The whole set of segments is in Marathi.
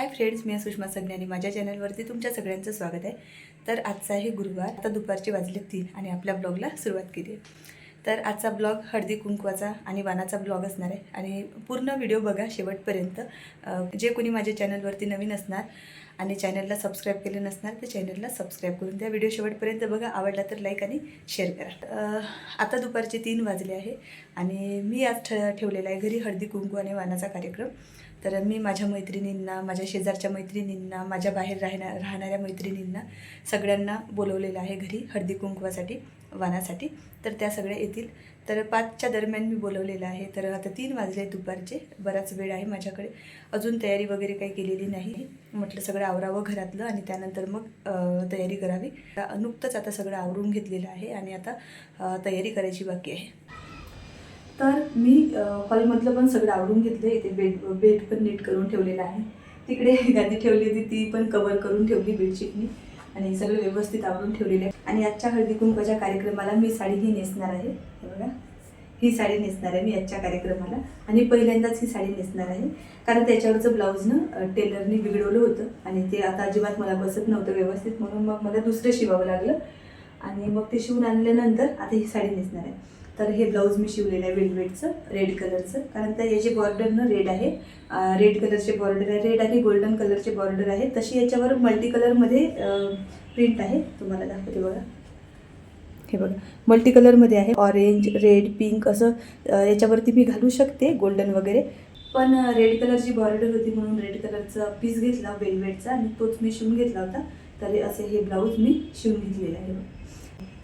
हाय फ्रेंड्स मी सुषमा सगळे आणि माझ्या चॅनलवरती तुमच्या सगळ्यांचं स्वागत आहे. तर आजचा आहे गुरुवार आता दुपारचे वाजले तीन आणि आपल्या ब्लॉगला सुरुवात केली आहे. तर आजचा ब्लॉग हळदी कुंकवाचा आणि वानाचा ब्लॉग असणार आहे आणि पूर्ण व्हिडिओ बघा शेवटपर्यंत. जे कोणी माझ्या चॅनलवरती नवीन असणार आणि चॅनलला सबस्क्राईब केले नसणार तर चॅनलला सबस्क्राईब करून द्या. व्हिडिओ शेवटपर्यंत बघा आवडला तर लाईक आणि शेअर करा. आता दुपारचे तीन वाजले आहे आणि मी आज ठ ठेवलेला आहे घरी हळदी कुंकू आणि वानाचा कार्यक्रम. तर मी माझ्या मैत्रिणींना माझ्या शेजारच्या मैत्रिणींना माझ्या बाहेर राहण्या राहणाऱ्या मैत्रिणींना सगळ्यांना बोलवलेलं आहे घरी हळदी कुंकवासाठी वानासाठी. तर त्या सगळ्या येतील. तर पाचच्या दरम्यान मी बोलवलेलं आहे. तर आता तीन वाजले दुपारचे. बराच वेळ आहे माझ्याकडे. अजून तयारी वगैरे काही केलेली नाही. म्हटलं सगळं आवरावं घरातलं आणि त्यानंतर मग तयारी करावी. नुकतंच आता सगळं आवरून घेतलेलं आहे आणि आता तयारी करायची बाकी आहे. तर मी हॉलमधलं पण सगळं आवडून घेतलं. इथे बेड बेड पण नीट करून ठेवलेला आहे. तिकडे गादी ठेवली होती ती पण कवर करून ठेवली बेडशीटनी आणि सगळं व्यवस्थित आवरून ठेवलेलं आहे. आणि आजच्या हळदी कुंकवाच्या कार्यक्रमाला मी साडीही नेसणार आहे. हे बघा. ही साडी नेसणार आहे मी आजच्या कार्यक्रमाला. आणि पहिल्यांदाच ही साडी नेसणार आहे. कारण त्याच्यावरचं ब्लाऊजनं टेलरने बिघडवलं होतं. आणि ते आता अजिबात मला बसत नव्हतं व्यवस्थित. म्हणून मग मला दुसरं शिवावं लागलं. आणि मग ते शिवून आणल्यानंतर आता ही साडी नेसणार आहे. तर हे ब्लाऊज मी शिवलेलं आहे वेलवेटचं रेड कलरचं कारण तर याची बॉर्डरनं रेड आहे. रेड कलरचे बॉर्डर आहे. रेड आणि गोल्डन कलरचे बॉर्डर आहे. तशी याच्यावर मल्टी कलरमध्ये प्रिंट आहे. तुम्हाला दाखवते बघा. हे बघा. मल्टी कलरमध्ये आहे. ऑरेंज रेड पिंक असं याच्यावरती मी घालू शकते गोल्डन वगैरे. पण रेड कलरची बॉर्डर होती म्हणून रेड कलरचा पीस घेतला वेलवेटचा आणि तोच मी शिवून घेतला होता. तर असे हे ब्लाऊज मी शिवून घेतलेले आहे. बघा.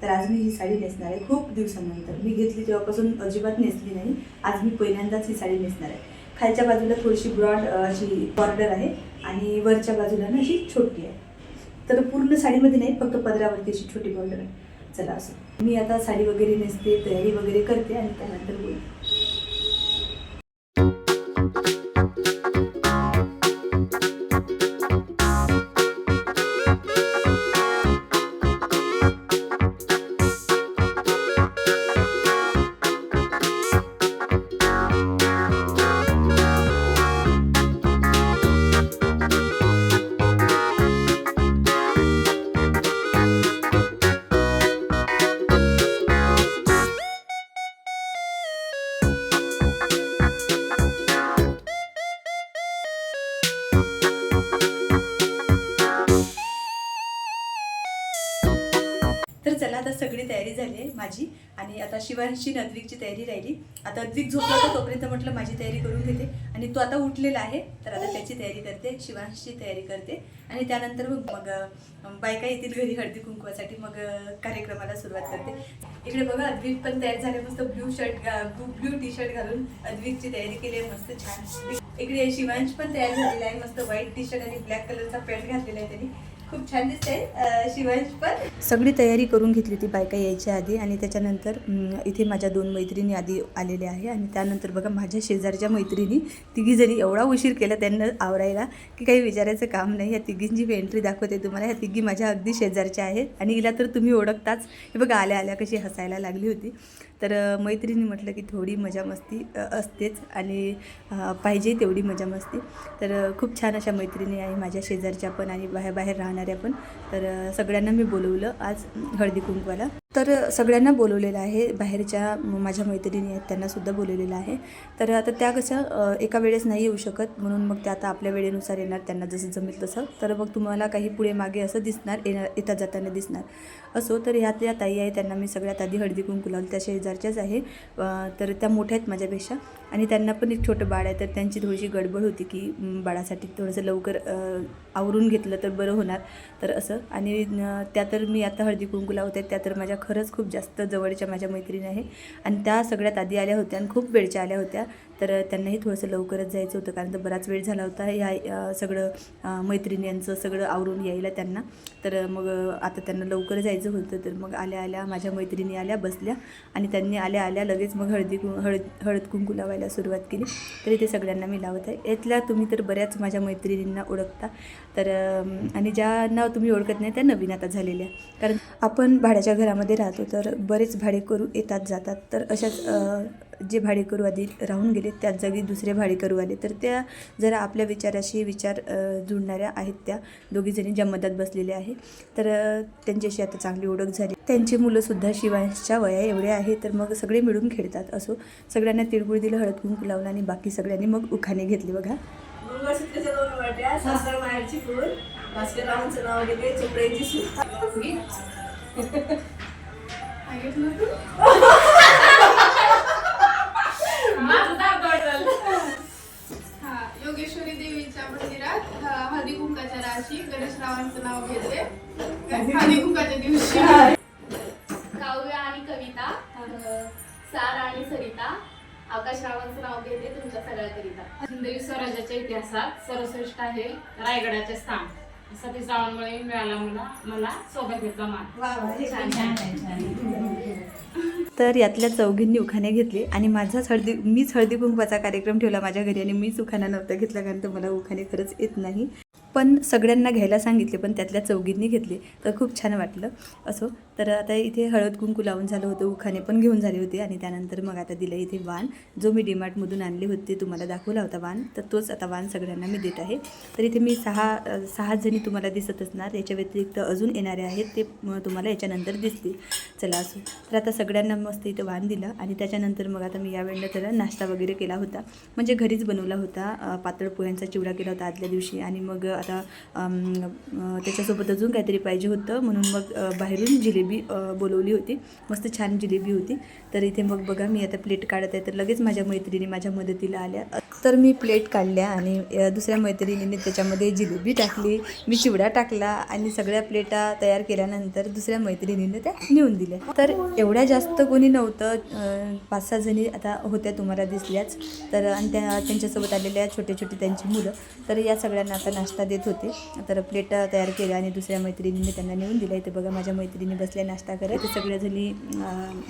तर आज मी ही साडी नेसणार आहे. खूप दिवसानंतर. मी घेतली तेव्हापासून अजिबात नेसली नाही. आज मी पहिल्यांदाच ही साडी नेसणार आहे. खालच्या बाजूला थोडीशी ब्रॉड अशी बॉर्डर आहे आणि वरच्या बाजूला ना अशी छोटी आहे. तर पूर्ण साडीमध्ये नाही फक्त पदरावरती अशी छोटी बॉर्डर आहे. चला असं. मी आता साडी वगैरे नेसते तयारी वगैरे करते आणि त्यानंतर बोलते. तर चला आता सगळी तयारी झाली आहे माझी आणि आता शिवांशी नद्विकची तयारी राहिली. आता अद्विक झोपला होता तोपर्यंत म्हटलं माझी तयारी करून घेते. आणि तो आता उठलेला आहे तर आता त्याची तयारी करते शिवांशची तयारी करते. आणि त्यानंतर मग मग बायका येतील घरी हळदी कुंकवासाठी मग कार्यक्रमाला सुरुवात करते. इकडे बघा अद्विक पण तयार झाले मस्त blue shirt blue T shirt घालून अद्विकची तयारी केली आहे मस्त छान. इकडे शिवांश पण तयार झालेला आहे. मस्त व्हाईट टी शर्ट आणि ब्लॅक कलरचा पॅन्ट घातलेला आहे त्यांनी. खूप छान दिसते शिवांश पण. सगळी तयारी करून घेतली ती बायका यायच्या आधी आणि त्याच्यानंतर इथे माझ्या दोन मैत्रिणी आधी आलेल्या आहे आणि त्यानंतर बघा माझ्या शेजारच्या मैत्रिणी तिघीजणी एवढा उशीर केला त्यांना आवरायला की काही विचारायचं काम नाही. या तिघींची मी एंट्री दाखवते तुम्हाला. ह्या तिघी माझ्या अगदी शेजारच्या आहेत आणि हिला तर तुम्ही ओळखताच. हे बघा आल्या आल्या कशी हसायला लागली होती. तर मैत्रिणी म्हटलं की थोडी मजा मस्ती असतेच आणि पाहिजे तेवढी मजा मस्ती. तर खूप छान अशा मैत्रिणी आहे माझ्या शेजारच्या पण आणि बाहेर बाहेर राहणाऱ्या पण. तर सगळ्यांना मी बोलवलं आज हळदी कुंकवाला. तर सगळ्यांना बोलवलेलं आहे. बाहेरच्या माझ्या मैत्रिणी आहेत त्यांनासुद्धा बोलवलेलं आहे. तर आता त्या कसं एका वेळेस नाही येऊ शकत म्हणून मग त्या आता आपल्या वेळेनुसार येणार त्यांना जसं जमेल तसं. तर मग तुम्हाला काही पुढे मागे असं दिसणार येणार येता जाताना दिसणार. असो तर ह्या त्या ताई आहे त्यांना मी सगळ्यात आधी हळदी कुंकू लावली त्या शेजारच्याच आहे. तर त्या मोठ्या आहेत माझ्यापेक्षा. आणि त्यांना पण एक छोटं बाळ आहे तर त्यांची थोडीशी गडबड होती की बाळासाठी थोडंसं लवकर आवरून घेतलं तर बरं होणार. तर असं. आणि त्या तर मी आता हळदी कुंकू लावते त्या तर माझ्या खरंच खूप जास्त जवळच्या माझ्या मैत्रिणी आहे. आणि त्या सगळ्यात आधी आल्या होत्या आणि खूप वेळच्या आल्या होत्या. तर त्यांनाही थोडंसं लवकरच जायचं होतं कारण तर बराच वेळ झाला होता या सगळं मैत्रिणी यांचं सगळं आवरून यायला त्यांना. तर मग आता त्यांना लवकर जायचं होतं तर मग आल्या आल्या माझ्या मैत्रिणी आल्या बसल्या आणि त्यांनी आल्या आल्या लगेच मग हळदी कु हळद हळद कुंकू लावायला सुरुवात केली. तर इथे सगळ्यांना मी लावत आहे. यातल्या तुम्ही तर बऱ्याच माझ्या मैत्रिणींना ओळखता. तर आणि ज्यांना तुम्ही ओळखत नाही त्या नवीन आता झालेल्या कारण आपण भाड्याच्या घरामध्ये राहतो तर बरेच भाडे करू येतात जातात. तर अशाच जे भाडेकरू आधी राहून गेले त्याच जागी दुसरे भाडेकरू आले तर त्या जरा आपल्या विचाराशी विचार जुळणाऱ्या आहेत त्या दोघीजणी ज्या मदत बसलेल्या आहे. तर त्यांच्याशी आता चांगली ओळख झाली. त्यांची मुलंसुद्धा शिवांशच्या वया एवढे आहे तर मग सगळे मिळून खेळतात असो. सगळ्यांना तिळगुळ दिलं हळद कुंकू लावलं आणि बाकी सगळ्यांनी मग उखाणे घेतले बघा. नाव देवीच्या हळदी कुंकाच्या राशी गणेशरावांचं नाव घेते हळदी कुंकाच्या दिवशी. काव्य आणि कविता सार आणि सरिता आकाशरावांचं नाव घेते तुमच्या सगळ्याकरिता हिंदवी स्वराज्याच्या इतिहासात सर्वश्रेष्ठ आहे रायगडाचे स्थान. सतीश्रावांमुळे मिळाला मला मला सौभाग्याचा मान. छान छान तर यातल्या चौघींनी उखाणे घेतले आणि माझाच हळदी मीच हळदी कुंकवाचा कार्यक्रम ठेवला माझ्या घरी आणि मीच उखाणा नव्हता घेतला कारण तर मला उखाणे खरंच येत नाही. पण सगळ्यांना घ्यायला सांगितले पण त्यातल्या चौघींनी घेतले. तर खूप छान वाटलं. असो तर आता इथे हळद कुंकू लावून झालं होतं उखाणे पण घेऊन झाले होते आणि त्यानंतर मग आता दिलं इथे वाण. जो मी डीमार्टमधून आणले होते तुम्हाला दाखवला होता वाण. तर तोच आता वाण सगळ्यांना मी देत आहे. तर इथे मी सहा सहा जणी तुम्हाला दिसत असणार. याच्या व्यतिरिक्त अजून येणारे आहेत ते तुम्हाला याच्यानंतर दिसतील. चला असो. तर आता सगळ्यांना मस्त इथं वाण दिलं आणि त्याच्यानंतर मग आता मी यावेळेला त्याला नाश्ता वगैरे केला होता. म्हणजे घरीच बनवला होता. पातळ पोह्यांचा चिवडा केला होता आदल्या दिवशी आणि मग आता त्याच्यासोबत अजून काहीतरी पाहिजे होतं. म्हणून मग बाहेरून जिलेबी जिलेबी बोलवली होती. मस्त छान जिलेबी होती. तर इथे मग बघा मी आता प्लेट काढत आहे. तर लगेच माझ्या मैत्रिणी माझ्या मदतीला आल्या. तर मी प्लेट काढल्या आणि दुसऱ्या मैत्रिणीने त्याच्यामध्ये जिलेबी टाकली मी चिवडा टाकला आणि सगळ्या प्लेटा तयार केल्यानंतर दुसऱ्या मैत्रिणीने त्या नेऊन दिल्या. तर एवढ्या जास्त कोणी नव्हतं पाच सहा जणी आता होत्या तुम्हाला दिसल्याच. तर आणि त्या त्यांच्यासोबत आलेल्या छोटे छोटे त्यांची मुलं. तर या सगळ्यांना आता नाश्ता देत होते. तर प्लेट तयार केल्या आणि दुसऱ्या मैत्रिणीने त्यांना नेऊन दिल्या. इथे बघा माझ्या मैत्रिणी बसल्या नाश्ता करत. सगळ्याजणी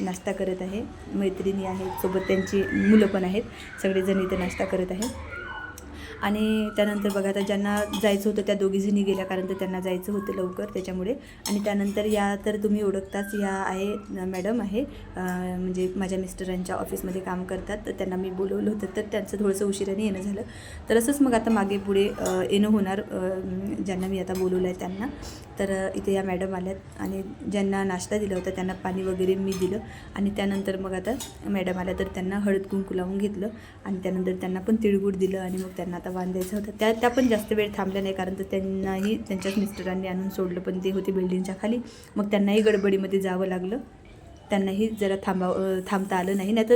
नाश्ता करत आहे. मैत्रिणी आहेत सोबत त्यांची मुलं पण आहेत. सगळेजण इथे नाश्ता करत करत आहे. आणि त्यानंतर बघा आता ज्यांना जायचं होतं त्या दोघीजणी गेल्या कारण तर त्यांना जायचं होतं लवकर त्याच्यामुळे. आणि त्यानंतर या तर तुम्ही ओळखताच या आहे मॅडम आहे म्हणजे माझ्या मिस्टरांच्या ऑफिसमध्ये काम करतात. तर त्यांना मी बोलवलं होतं तर त्यांचं थोडंसं उशिराने येणं झालं. तर असंच मग आता मागे पुढे येणं होणार ज्यांना मी आता बोलवलं आहे त्यांना. तर इथे या मॅडम आल्यात आणि ज्यांना नाश्ता दिला होता त्यांना पाणी वगैरे मी दिलं आणि त्यानंतर मग आता मॅडम आल्या तर त्यांना हळद कुंकू लावून घेतलं आणि त्यानंतर त्यांना पण तिळगुळ दिलं आणि मग त्यांना आता बांधायचं होतं. त्या त्या पण जास्त वेळ थांबल्या नाही कारण तर त्यांनाही त्यांच्याच मिस्टरांनी आणून सोडलं पण ते होते बिल्डिंगच्या खाली. मग त्यांनाही गडबडीमध्ये जावं लागलं. त्यांनाही जरा थांबाव थांबता आलं नाही. नाही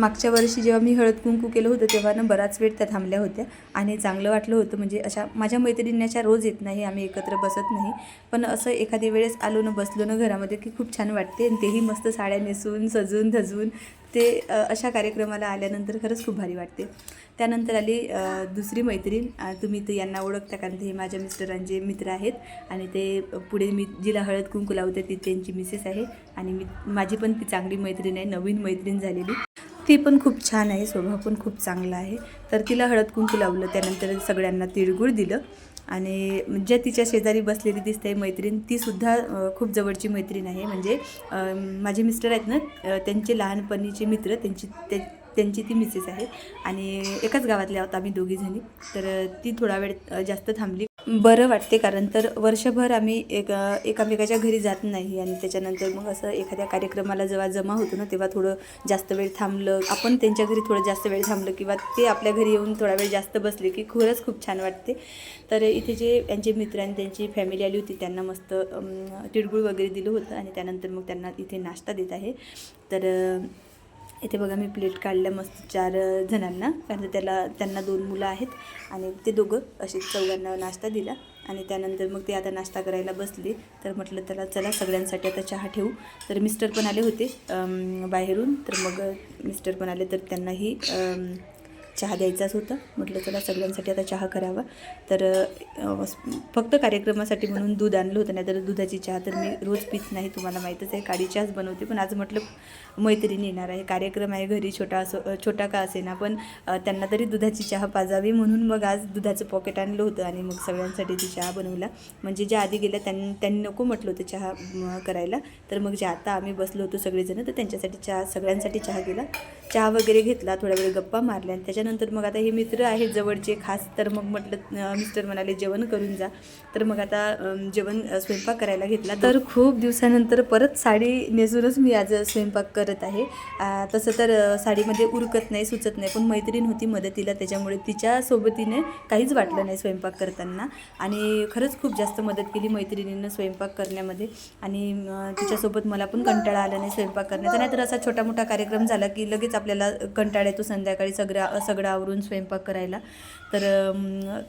मागच्या वर्षी जेव्हा मी हळद कुंकू केलं होतं तेव्हा ना बराच वेळ त्या थांबल्या होत्या. आणि चांगलं वाटलं होतं म्हणजे अशा माझ्या मैत्रिणीच्या रोज येत नाही आम्ही एकत्र बसत नाही. पण असं एखाद्या वेळेस आलो ना बसलो ना घरामध्ये की खूप छान वाटते आणि तेही मस्त साड्या नेसून सजून धजून ते अशा कार्यक्रमाला आल्यानंतर खरंच खूप भारी वाटते. त्यानंतर आली दुसरी मैत्रीण. तुम्ही तर यांना ओळखता कारण ते माझ्या मिस्टरांचे मित्र आहेत. आणि ते पुढे मी जिला हळद कुंकू लावते ती त्यांची मिसेस आहे. आणि मी माझी पण ती चांगली मैत्रीण आहे नवीन मैत्रीण झालेली. ती पण खूप छान आहे स्वभाव पण खूप चांगला आहे. तर तिला हळद कुंकू लावलं त्यानंतर सगळ्यांना तिळगुळ दिलं. आणि ज्या तिच्या शेजारी बसलेली दिसते मैत्रीण तीसुद्धा खूप जवळची मैत्रीण आहे. म्हणजे माझे मिस्टर आहेत ना त्यांचे लहानपणीचे मित्र त्यांची ते त्यांची ती मिसेस आहे. आणि एकाच गावातल्या आहोत आम्ही दोघीजणी तर ती थोडा वेळ जास्त थांबली. बरं वाटते कारण तर वर्षभर आम्ही एक एकामेकाच्या घरी जात नाही. आणि त्याच्यानंतर मग असं एखाद्या कार्यक्रमाला जेव्हा जमा होतो ना तेव्हा थोडं जास्त वेळ थांबलं. आपण त्यांच्या घरी थोडं जास्त वेळ थांबलं किंवा ते आपल्या घरी येऊन थोडा वेळ जास्त बसले की खरंच खूप छान वाटते. तर इथे जे यांचे मित्र आणि त्यांची फॅमिली आली होती त्यांना मस्त तिळगुळ वगैरे दिलं होतं. आणि त्यानंतर मग त्यांना इथे नाश्ता देत आहे. तर इथे बघा मी प्लेट काढल्या मस्त चार जणांना कारण त्याला त्यांना दोन मुलं आहेत आणि ते दोघं असे चौघांना नाश्ता दिला आणि त्यानंतर मग ते आता नाश्ता करायला बसले. तर म्हटलं त्याला चला सगळ्यांसाठी आता चहा ठेवू. तर मिस्टर पण आले होते बाहेरून. तर मग मिस्टर पण आले तर त्यांनाही चहा द्यायचाच होता. म्हटलं चला सगळ्यांसाठी आता चहा करावा. तर फक्त कार्यक्रमासाठी म्हणून दूध आणलं होतं. नाही तर दुधाची चहा तर मी रोज पित नाही तुम्हाला माहीतच आहे. काळी चहाच बनवते. पण आज म्हटलं मैत्रिणी येणार आहे. कार्यक्रम आहे घरी छोटा असो छोटा का असेना. पण त्यांना तरी दुधाची चहा पाजावी म्हणून मग आज दुधाचं पॉकेट आणलं होतं आणि मग सगळ्यांसाठी ती चहा बनवला. म्हणजे ज्या आधी गेल्या त्यांनी त्यांनी नको म्हटलं होतं चहा करायला. तर मग जे आता आम्ही बसलो होतो सगळेजण तर त्यांच्यासाठी चहा सगळ्यांसाठी चहा केला. चहा वगैरे घेतला थोड्या वेळ गप्पा मारल्या आणि त्याच्यानंतर मग आता हे मित्र आहेत जवळचे खास तर मग म्हटलं मिस्टर म्हणाले जेवण करून जा. तर मग आता जेवण स्वयंपाक करायला घेतला. तर खूप दिवसानंतर परत साडी नेसूनच मी आज स्वयंपाक करत आहे. तसं तर साडीमध्ये उरकत नाही सुचत नाही पण मैत्रीण होती मदतीला त्याच्यामुळे तिच्या सोबतीने काहीच वाटलं नाही स्वयंपाक करताना. आणि खरंच खूप जास्त मदत केली मैत्रिणीनं स्वयंपाक करण्यामध्ये. आणि तिच्यासोबत मला पण कंटाळा आला नाही स्वयंपाक करण्याचा. नाहीतर असा छोटा मोठा कार्यक्रम झाला की लगेच आपल्याला कंटाळा येतो संध्याकाळी सगळं सगळं आवरून स्वयंपाक करायला. तर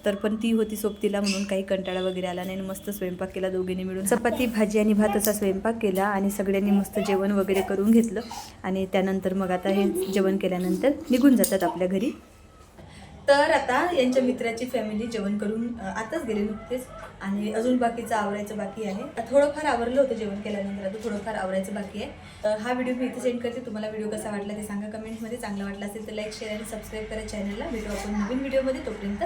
तर पण ती होती सोबतीला म्हणून काही कंटाळा वगैरे आला नाही. आणि मस्त स्वयंपाक केला दोघींनी मिळून. चपाती भाजी आणि भाताचा स्वयंपाक केला आणि सगळ्यांनी मस्त जेवण वगैरे करून घेतलं. आणि त्यानंतर मग आता हे जेवण केल्यानंतर निघून जातात आपल्या घरी. तर आता यांच्या मित्राची फॅमिली जेवण करून आताच गेले नुकतेच. आणि अजून बाकीचं आवरायचं बाकी आहे. थोडंफार आवरलं होतं जेवण केल्यानंतर आता थोडंफार आवरायचं बाकी आहे. तर हा व्हिडिओ मी इथे सेंड करते. तुम्हाला व्हिडिओ कसा वाटला ते सांगा कमेंटमध्ये. चांगला वाटला असेल तर लाईक शेअर आणि सबस्क्राईब करा चॅनलला भेटू आपण नवीन व्हिडिओमध्ये. तोपर्यंत